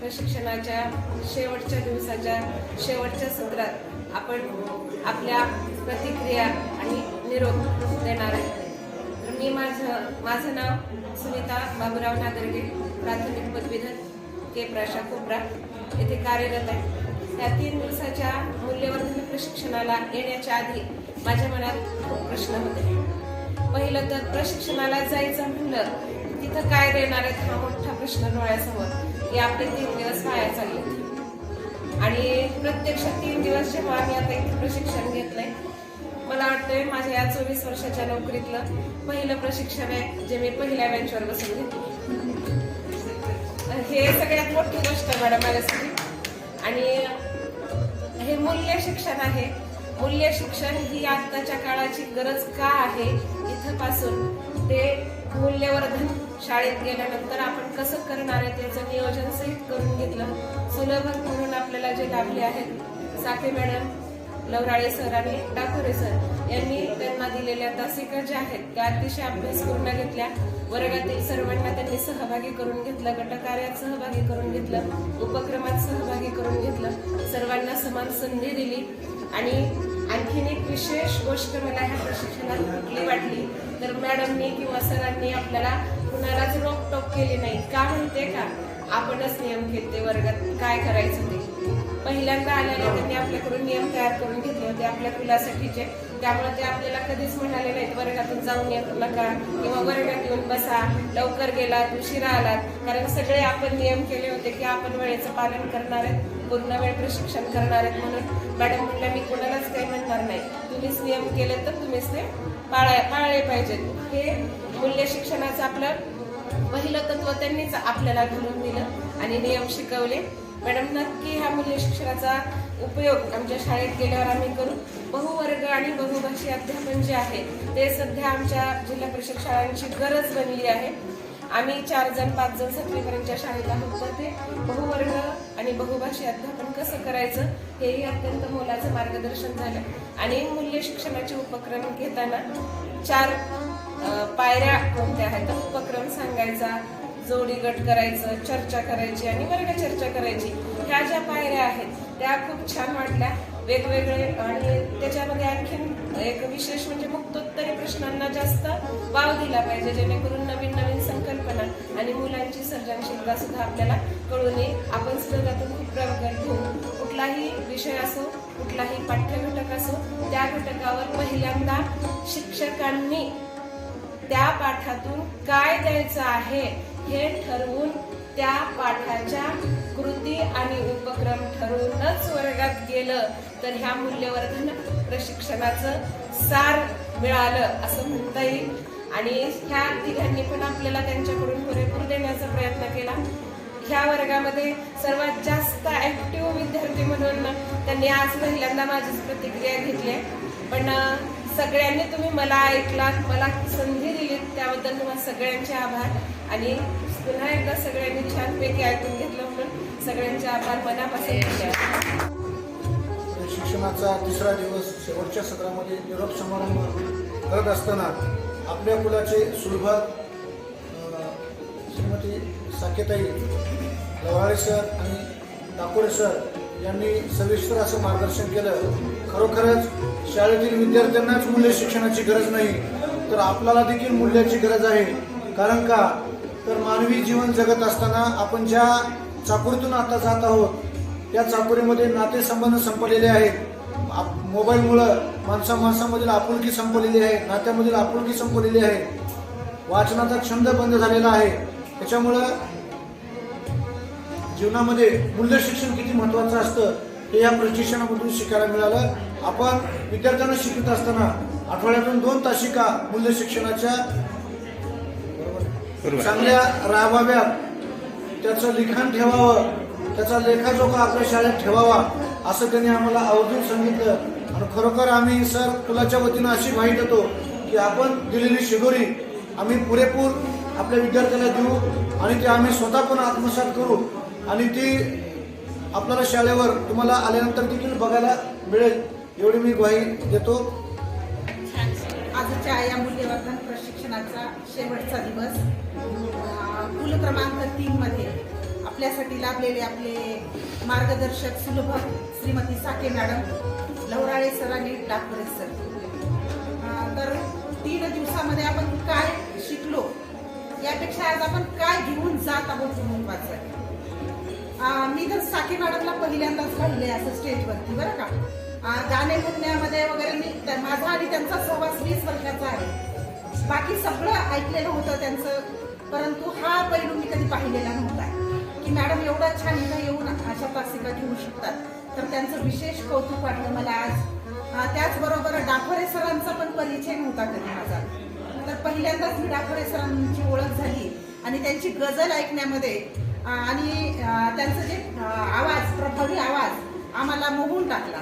प्रशिक्षणाच्या शेवटच्या दिवसाच्या शेवटच्या सत्रात आपण आपल्या प्रतिक्रिया आणि निरोप देणार आहे. तर मी माझं माझं नाव सुनीता बाबूराव नादर्गे प्राथमिक पदवीधर के प्राशा कोपरा येथे कार्यरत आहे. त्या तीन दिवसाच्या मूल्यवर्धन प्रशिक्षणाला येण्याच्या आधी माझ्या मनात खूप प्रश्न होते. पहिलं तर प्रशिक्षणाला जायचं म्हणलं तिथं काय देणार आहेत हा मोठा प्रश्न डोळ्यासमोर. हे आपले तीन दिवस वाया चालले. आणि प्रत्यक्ष तीन दिवस जेव्हा मी आता इथे प्रशिक्षण घेतलंय मला वाटतंय माझ्या या चोवीस वर्षाच्या नोकरीतलं पहिलं प्रशिक्षण आहे जे मी पहिल्या बेंचवर बसून घेतले. हे सगळ्यात मोठी गोष्ट आहे मॅडम माझ्यासाठी. आणि हे मूल्य शिक्षण आहे. मूल्य शिक्षण ही आत्ताच्या काळाची गरज का आहे इथंपासून ते मूल्यवर्धन शाळेत गेल्यानंतर आपण कसं करणार आहे त्याचं नियोजन सहित करून घेतलं. सुलभ म्हणून आपल्याला जे लाभले आहेत साखे मॅडम लवराळे सर आणि डाकोरे सर यांनी त्यांना दिलेल्या तासिका ज्या आहेत त्या अतिशय अभ्यास पूर्ण घेतल्या. वर्गातील सर्वांना त्यांनी सहभागी करून घेतलं गटकार्यात सहभागी करून घेतलं उपक्रमात सहभागी करून घेतलं. सर्वांना समान संधी दिली आणि आणखीन एक विशेष गोष्ट मला ह्या प्रशिक्षणात कुठली वाटली? तर मॅडमनी किंवा सरांनी आपल्याला कुणालाच रोकटोक केली नाही. का म्हणते का? आपणच नियम घेतले वर्गात. काय करायचं ते? पहिल्यांदा आलेल्या त्यांनी आपल्याकडून नियम तयार करून घेतले होते. आपल्या मुलासाठीचे त्यामुळे ते आपल्याला कधीच म्हणाले नाहीत वर्गातून जाऊन येत नका किंवा वर्गात येऊन बसा. लवकर गेलात उशिरा आलात. कारण सगळे आपण नियम केले होते की आपण वेळेचं पालन करणार आहेत. पूर्ण वेळ प्रशिक्षण करणार आहेत म्हणून. मॅडम म्हटलं मी कोणालाच काही म्हणणार नाही. तुम्हीच नियम केले तर तुम्हीच ते पाळा पाळले पाहिजेत. हे मूल्य शिक्षणाचं आपलं पहिलं तत्व त्यांनीच आपल्याला घालून दिलं आणि नियम शिकवले. मॅडम नक्की ह्या मूल्य शिक्षणाचा उपयोग आमच्या शाळेत गेल्यावर आम्ही करू. बहुवर्ग आणि बहुभाषी अध्यापन जे आहे ते सध्या आमच्या जिल्हा परिषद शाळांची गरज बनली आहे. आम्ही चार जण पाच जण सातवीपर्यंतच्या शाळेत आहोत. तर ते बहुवर्ग आणि बहुभाषी अध्यापन कसं करायचं हेही अत्यंत मोलाचं मार्गदर्शन झालं. आणि मूल्य शिक्षणाचे उपक्रम घेताना चार पायऱ्या कोणत्या आहेत? उपक्रम सांगायचा जोडी गट करायचं चर्चा करायची आणि वर्ग चर्चा करायची. ह्या ज्या पायऱ्या आहेत त्या खूप छान वाटल्या. वेगवेगळे आणि त्याच्यामध्ये आणखीन एक विशेष म्हणजे मुक्तोत्तरी प्रश्नांना जास्त वाव दिला पाहिजे जेणेकरून नवीन नवीन आणि मुलांची सर्जनशीलता सुद्धा आपल्याला कळून येईल. आपण सुद्धा त्यातून खूप प्रगत घेऊ कुठलाही विषय असो कुठलाही पाठ्यघटक असो त्या घटकावर पहिल्यांदा शिक्षकांनी त्या पाठातून काय द्यायचं आहे हे ठरवून त्या पाठाच्या कृती आणि उपक्रम ठरवूनच वर्गात गेलं तर ह्या मूल्यवर्धन प्रशिक्षणाचं सार मिळालं असं म्हणता येईल. आणि ह्या तिघांनी पण आपल्याला त्यांच्याकडून पुरेपूर देण्याचा प्रयत्न केला. ह्या वर्गामध्ये सर्वात जास्त ऍक्टिव्ह विद्यार्थी म्हणून त्यांनी आज पहिल्यांदा माझीच प्रतिक्रिया घेतली आहे. पण सगळ्यांनी तुम्ही मला ऐकलात मला संधी दिली त्याबद्दल तुम्हाला सगळ्यांचे आभार. आणि पुन्हा एकदा सगळ्यांनी छानपैकी ऐकून घेतलं म्हणून सगळ्यांचे आभार मनापासून शिक्षणाचा तिसरा दिवस शेवटच्या सत्रामध्ये निरोप समारंभ करत असताना आपल्या कुलाचे सुलभा श्रीमती साकेताई लवाळे सर आणि दाकोडे सर यांनी सविस्तर असं मार्गदर्शन केलं. खरोखरच शाळेतील विद्यार्थ्यांनाच मूल्य शिक्षणाची गरज नाही तर आपल्याला देखील मूल्याची गरज आहे. कारण का? तर मानवी जीवन जगत असताना आपण ज्या चाकोरीतून आता जात आहोत त्या चाकोरीमध्ये नातेसंबंध संपलेले आहेत. आप- मोबाईलमुळं माणसा माणसामधील आपुलकी संपलेली आहे नात्यामधील आपुलकी संपलेली आहे. वाचनाचा छंद बंद झालेला आहे. त्याच्यामुळं जीवनामध्ये मूल्य शिक्षण किती महत्वाचं असतं हे या प्रशिक्षणामधून शिकायला मिळालं. आपण विद्यार्थ्यांना शिकवत असताना आठवड्यातून दोन तासिका मूल्य शिक्षणाच्या. चांगल्या राहाव्यात. त्याचं लिखाण ठेवावं. त्याचा लेखाजोखा आपल्या शाळेत ठेवावा. असं त्यांनी आम्हाला आवर्जून सांगितलं? आणि खरोखर आम्ही सर कुलाच्या वतीनं अशी ग्वाही देतो की आपण दिलेली शिदोरी आम्ही पुरेपूर आपल्या विद्यार्थ्याला देऊ आणि ते आम्ही स्वतः पण आत्मसात करू. आणि ती आपल्याला शाळेवर तुम्हाला आल्यानंतर देखील बघायला मिळेल एवढी मी ग्वाही देतो. आजच्या या मूल्यवर्धन प्रशिक्षणाचा शेवटचा दिवस. अं, कुल क्रमांक तीन मध्ये आपल्यासाठी लाभलेले आपले मार्गदर्शक सुलभ श्रीमती साके मॅडम लवराळे सर आणि डाकरे सर. तर तीन दिवसामध्ये आपण काय शिकलो यापेक्षा आज आपण काय घेऊन जात आहोत हे महत्वाचं मी तर साके मॅडमला पहिल्यांदाच पाहिले असं स्टेजवरती बरं का? गाणे म्हणण्यामध्ये वगैरे मी त्या- माझा आणि त्यांचा सहवास वीस वर्षाचा आहे. बाकी सगळं ऐकलेलं होतं त्यांचं परंतु हा पैलू मी कधी पाहिलेला नव्हता. की मॅडम एवढं छान इथं येऊन अशा तासिका घेऊ शकतात. तर त्यांचं विशेष कौतुक वाटलं मला आज. त्याचबरोबर डाफरे सरांचा पण परिचय नव्हता कधी माझा. तर पहिल्यांदाच मी डाफरे सरांची ओळख झाली आणि त्यांची गझल ऐकण्यामध्ये आणि त्यांचं जे आवाज प्रभावी आवाज आम्हाला मोहून टाकला.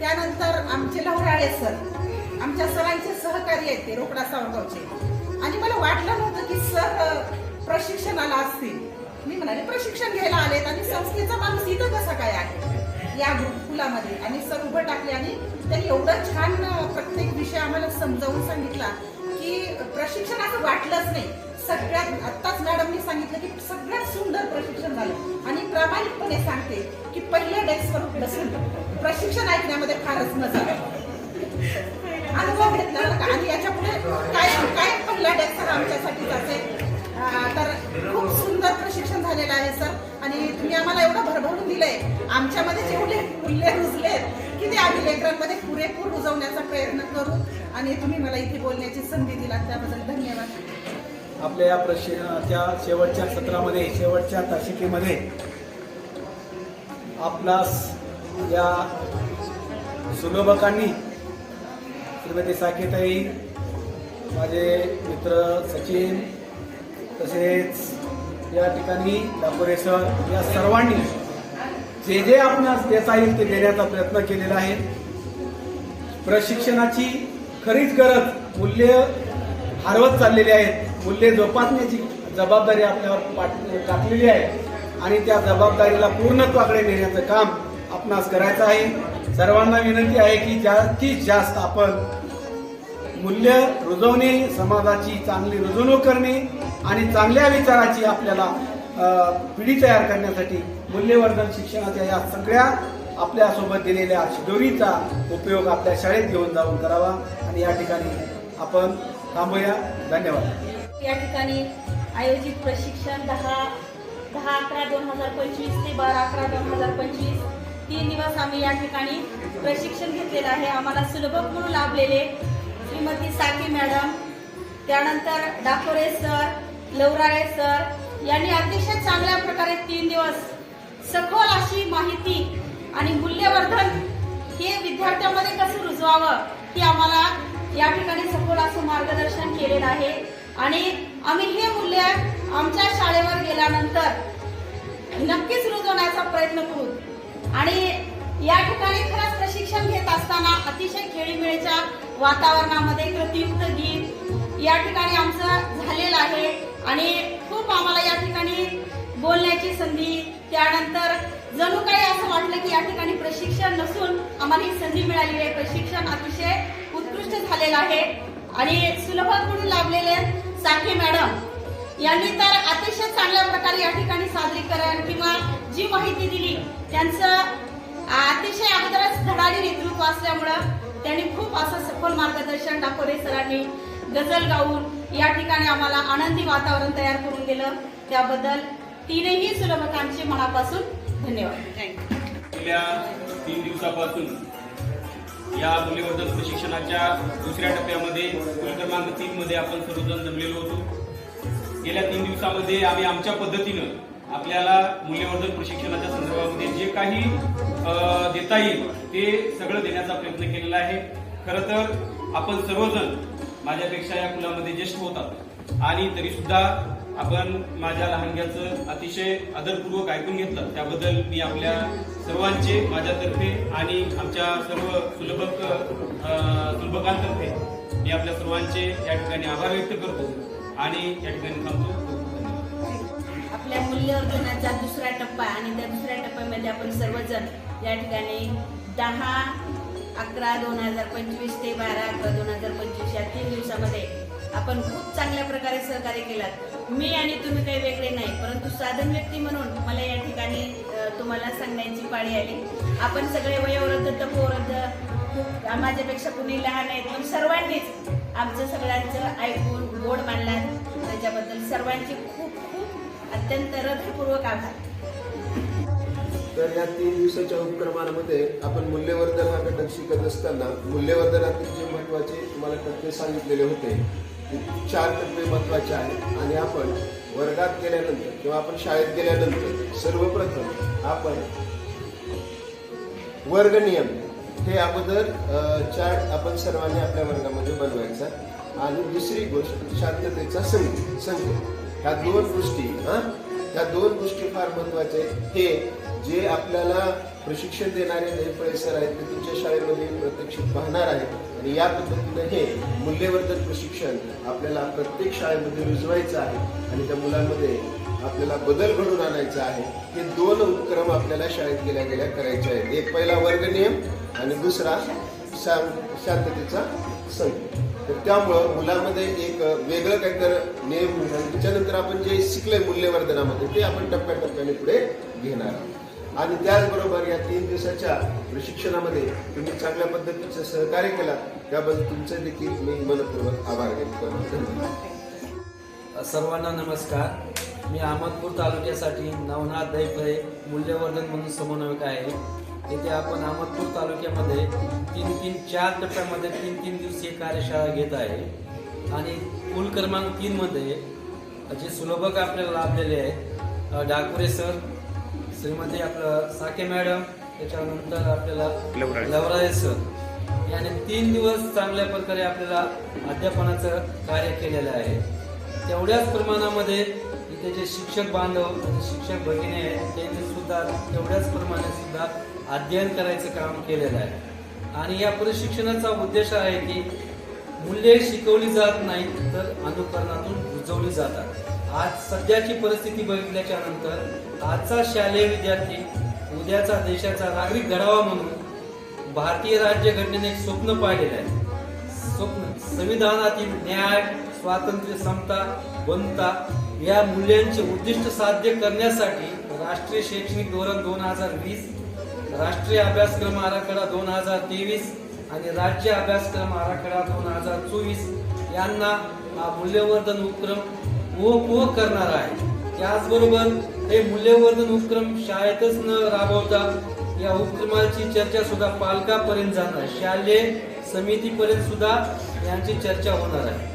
त्यानंतर आमचे लवराळे सर आमच्या सरांचे सहकारी आहेत ते रोकडा सावरगावचे. आणि मला वाटलं नव्हतं की सर प्रशिक्षणाला असतील. ती म्हणाले प्रशिक्षण घ्यायला आलेत आणि संस्थेचा माणूस इथं कसा काय आहे? या गुरुकुलामध्ये. आणि सर उभं टाकले आणि त्यांनी एवढं छान प्रत्येक विषय आम्हाला समजावून सांगितला की प्रशिक्षण असं वाटलंच नाही. सगळ्यात आत्ताच मॅडमनी सांगितलं की सगळ्यात सुंदर प्रशिक्षण झालं. आणि प्रामाणिकपणे सांगते की पहिल्या डेस्कवर बसून प्रशिक्षण ऐकण्यामध्ये फारच मजा अनुभव घेतला आणि याच्यापुढे काय काय पहिला डेस्क आमच्यासाठी आमच्यासाठीच असेल? तर खूप सुंदर प्रशिक्षण झालेलं आहे सर. आणि तुम्ही आम्हाला एवढं भरभरून दिलंय. आमच्यामध्ये जेवढे मूल्य रुजलेत की ते आम्ही लेकरांमध्ये पुरेपूर रुजवण्याचा प्रयत्न करू आणि तुम्ही मला इथे बोलण्याची संधी दिला त्याबद्दल धन्यवाद. आपल्या या प्रशिक्षणाच्या शेवटच्या सत्रामध्ये शेवटच्या तासिकेमध्ये आपणास या सुलभकांनी श्रीमती साकेताई माझे मित्र सचिन तसेच या ठिकाणी डाकोरे सर या सर्वांनी जे जे आपणास देता येईल ते देण्याचा प्रयत्न केलेला आहे प्रशिक्षणाची खरीच गरज मूल्य हरवत चाललेली आहेत मूल्य जोपासण्याची जबाबदारी आपल्यावर पाठ- टाकलेली आहे आणि त्या जबाबदारीला पूर्णत्वाकडे नेण्याचं काम आपणास करायचं आहे. सर्वांना विनंती आहे की जास्तीत जास्त आपण मूल्य रुजवणे समाजाची चांगली रुजवणूक करणे आणि चांगल्या विचाराची आपल्याला पिढी तयार करण्यासाठी मूल्यवर्धन शिक्षणाच्या या सगळ्या आपल्यासोबत दिलेल्या शिदोरीचा उपयोग आपल्या शाळेत घेऊन जाऊन करावा. आणि या ठिकाणी आपण थांबूया. धन्यवाद. या ठिकाणी आयोजित प्रशिक्षण दहा दहा अकरा दोन हजार पंचवीस ते बारा अकरा दोन हजार पंचवीस. तीन दिवस आम्ही या ठिकाणी प्रशिक्षण घेतलेलं आहे. आम्हाला सुलभ म्हणून लाभलेले श्रीमती साके मॅडम त्यानंतर डाकोरे सर लवराळे सर यांनी अतिशय चांगल्या प्रकारे तीन दिवस सखोल अशी माहिती आणि मूल्यवर्धन हे विद्यार्थ्यांमध्ये कसं रुजवावं ते आम्हाला या ठिकाणी सखोल असं मार्गदर्शन केलेलं आहे. आणि आम्ही हे मूल्य आमच्या शाळेवर गेल्यानंतर नक्कीच रुजवण्याचा प्रयत्न करू. आणि या ठिकाणी खरंच प्रशिक्षण घेत असताना अतिशय खेळीमेळीच्या वातावरणामध्ये कृतीयुक्त गीत या ठिकाणी आमचं झालेलं आहे. आणि खूप आम्हाला या ठिकाणी बोलण्याची संधी त्यानंतर जणू काही असं वाटलं की या ठिकाणी प्रशिक्षण नसून आम्हाला ही संधी मिळालेली आहे. प्रशिक्षण अतिशय उत्कृष्ट झालेलं आहे. आणि सुलभात म्हणून लाभलेले साखे मॅडम यांनी तर अतिशय चांगल्या प्रकारे या ठिकाणी सादरीकरण किंवा जी माहिती दिली त्यांचं अतिशय अगोदरच धडाडी नेतृत्व असल्यामुळं त्यांनी खूप असं सखोल मार्गदर्शन डाकोरे सरांनी. गझल गाऊन या ठिकाणी आम्हाला आनंदी वातावरण तयार करून दिलं. त्याबद्दल तीनही सुलभकांचे मनापासून धन्यवाद. गेल्या तीन दिवसापासून या मुलीवर्धन प्रशिक्षणाच्या दुसऱ्या टप्प्यामध्ये क्रमांक तीन मध्ये आपण सर्वजण जमलेलो होतो. गेल्या तीन दिवसामध्ये आम्ही आमच्या पद्धतीनं आपल्याला मूल्यवर्धन प्रशिक्षणाच्या संदर्भामध्ये जे काही देता येईल ते सगळं देण्याचा प्रयत्न केलेला आहे. खरं तर आपण सर्वजण माझ्यापेक्षा या कुलामध्ये ज्येष्ठ होतात. आणि तरी सुद्धा आपण माझ्या लहानग्याचं अतिशय आदरपूर्वक ऐकून घेतलं. त्याबद्दल मी आपल्या सर्वांचे माझ्यातर्फे आणि आमच्या सर्व सुलभक सुलभकांतर्फे मी आपल्या सर्वांचे या ठिकाणी आभार व्यक्त करतो आणि या ठिकाणी थांबतो. आपल्या मूल्यवर्धनाचा दुसरा टप्पा आणि त्या दुसऱ्या टप्प्यामध्ये आपण सर्वजण या ठिकाणी दहा अकरा दोन हजार पंचवीस ते बारा अकरा दोन हजार पंचवीस या तीन दिवसामध्ये आपण खूप चांगल्या प्रकारे सहकार्य केलात. मी आणि तुम्ही काही वेगळे नाही परंतु साधन व्यक्ती म्हणून मला या ठिकाणी तुम्हाला सांगण्याची पाळी आली. आपण सगळे वयोवृद्ध तपोवृद्ध खूप माझ्यापेक्षा कुणी लहान आहेत पण सर्वांनीच आमचं सगळ्यांचं ऐकून गोड मानलात. त्याच्याबद्दल सर्वांचे खूप खूप अत्यंत हृदयपूर्वक आभार. तर या तीन दिवसाच्या उपक्रमांमध्ये आपण मूल्यवर्धन हा घटक शिकत असताना मूल्यवर्धनातील जे महत्त्वाचे तुम्हाला टप्पे सांगितलेले होते ते चार टप्पे महत्त्वाचे आहेत. आणि आपण वर्गात गेल्यानंतर किंवा आपण शाळेत गेल्यानंतर सर्वप्रथम आपण वर्ग नियम हे अगोदर चार्ट आपण सर्वांनी आपल्या वर्गामध्ये बनवायचा. आणि दुसरी गोष्ट शांततेचा संकेत संकेत ह्या दोन गोष्टी हा? ह्या दोन गोष्टी फार महत्त्वाचे आहेत. हे जे आपल्याला प्रशिक्षण देणारे नेपळे सर आहेत ते तुमच्या शाळेमध्ये प्रत्यक्षित पाहणार आहेत. आणि या पद्धतीनं हे मूल्यवर्धन प्रशिक्षण आपल्याला प्रत्येक शाळेमध्ये रुजवायचं आहे आणि त्या मुलांमध्ये आपल्याला बदल घडून आणायचा आहे. हे दोन उपक्रम आपल्याला शाळेत गेल्या गेल्या करायचे आहेत. एक पहिला वर्ग नियम आणि दुसरा शांततेचा संघ. तर त्यामुळं मुलामध्ये एक वेगळं काहीतरी नियम. त्याच्यानंतर आपण जे शिकलंय मूल्यवर्धनामध्ये ते आपण टप्प्याटप्प्याने पुढे घेणार आहोत. आणि त्याचबरोबर या तीन दिवसाच्या प्रशिक्षणामध्ये तुम्ही चांगल्या पद्धतीचं सहकार्य केला त्याबद्दल तुमचं देखील मी मनपूर्वक आभार व्यक्त सर्वांना नमस्कार. मी अहमदपूर तालुक्यासाठी नवनाथ दैफळे मूल्यवर्धन म्हणून समन्वयक आहे. येथे आपण अहमदपूर तालुक्यामध्ये तीन तीन चार टप्प्यामध्ये तीन तीन दिवसीय कार्यशाळा घेत आहे. आणि पूल क्रमांक तीनमध्ये जे सुलभक आपल्याला लाभलेले आहेत डाकुरे सर श्रीमती आपलं साके मॅडम त्याच्यानंतर आपल्याला लवराजे. सर याने तीन दिवस चांगल्या प्रकारे आपल्याला अध्यापनाचं कार्य केलेलं आहे. तेवढ्याच प्रमाणामध्ये इथे जे शिक्षक बांधव म्हणजे शिक्षक भगिनी आहेत त्यांनी सुद्धा तेवढ्याच प्रमाणे सुद्धा अध्ययन करायचं काम केलेलं आहे. आणि या प्रशिक्षणाचा उद्देश आहे की मूल्ये शिकवली जात नाही तर अनुकरणातून रुजवली जातात. आज सध्याची परिस्थिती बघितल्याच्या नंतर आजचा शालेय विद्यार्थी उद्याचा देशाचा नागरिक घडावा म्हणून भारतीय राज्यघटनेने एक स्वप्न पाहिलेलं आहे. स्वप्न संविधानातील न्याय स्वातंत्र्य समता बनता या मूल्यांचे उद्दिष्ट साध्य करण्यासाठी राष्ट्रीय शैक्षणिक धोरण दोन हजार वीस राष्ट्रीय अभ्यासक्रम आराखडा दोन हजार तेवीस आणि राज्य अभ्यासक्रम आराखडा दोन हजार चोवीस यांना हा मूल्यवर्धन उपक्रम ओघ करणार आहे. त्याचबरोबर हे मूल्यवर्धन उपक्रम शाळेतच न राबवता या उपक्रमाची चर्चा सुद्धा पालकापर्यंत जाणार शालेय समितीपर्यंत सुद्धा यांची चर्चा होणार आहे.